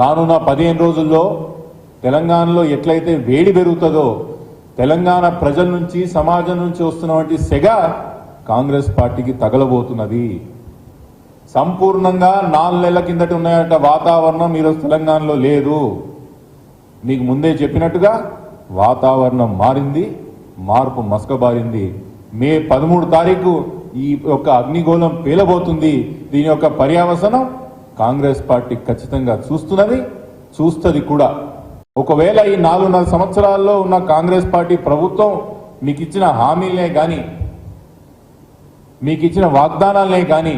రానున్న పదిహేను రోజుల్లో తెలంగాణలో ఎట్లయితే వేడి పెరుగుతుందో తెలంగాణ ప్రజల నుంచి సమాజం నుంచి వస్తున్నటువంటి సెగ కాంగ్రెస్ పార్టీకి తగలబోతున్నది. సంపూర్ణంగా నాలుగు నెలల కిందట ఉన్నాయంట వాతావరణం ఈరోజు తెలంగాణలో లేదు. మీకు ముందే చెప్పినట్టుగా వాతావరణం మారింది మార్పు మసకబారింది. మే పదమూడు తారీఖు ఈ యొక్క అగ్నిగోళం పేలబోతుంది. దీని యొక్క పర్యావసనం కాంగ్రెస్ పార్టీ ఖచ్చితంగా చూస్తున్నది చూస్తుంది కూడా. ఒకవేళ ఈ నాలుగున్నర సంవత్సరాల్లో ఉన్న కాంగ్రెస్ పార్టీ ప్రభుత్వం మీకు ఇచ్చిన హామీలనే కానీ మీకు ఇచ్చిన వాగ్దానాలనే కానీ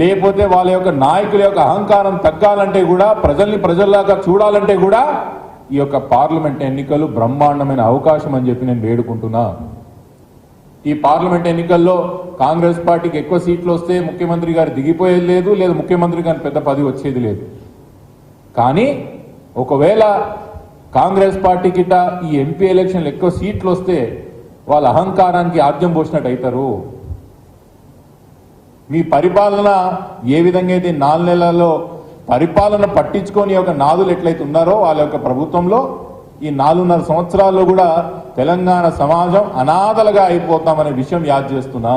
లేకపోతే వాళ్ళ యొక్క నాయకుల యొక్క అహంకారం తగ్గాలంటే కూడా ప్రజల్ని ప్రజల్లాగా చూడాలంటే కూడా ఈ యొక్క పార్లమెంట్ ఎన్నికలు బ్రహ్మాండమైన అవకాశం అని చెప్పి నేను వేడుకుంటున్నా. ఈ పార్లమెంట్ ఎన్నికల్లో కాంగ్రెస్ పార్టీకి ఎక్కువ సీట్లు వస్తే ముఖ్యమంత్రి గారు దిగిపోయేది లేదు లేదా ముఖ్యమంత్రి గారి పెద్ద పదవి వచ్చేది లేదు. కానీ ఒకవేళ కాంగ్రెస్ పార్టీ కిట ఈ ఎంపీ ఎలక్షన్లు ఎక్కువ సీట్లు వస్తే వాళ్ళ అహంకారానికి ఆద్యం పోసినట్టు అవుతారు మీ పరిపాలన ఏ విధంగా అయితే నాలుగు నెలల్లో పరిపాలన పట్టించుకొని ఒక నాదులు ఎట్లయితే ఉన్నారో వాళ్ళ యొక్క ప్రభుత్వంలో ఈ నాలుగున్నర సంవత్సరాల్లో కూడా తెలంగాణ సమాజం అనాథలుగా అయిపోతామనే విషయం యాద్ చేస్తున్నా.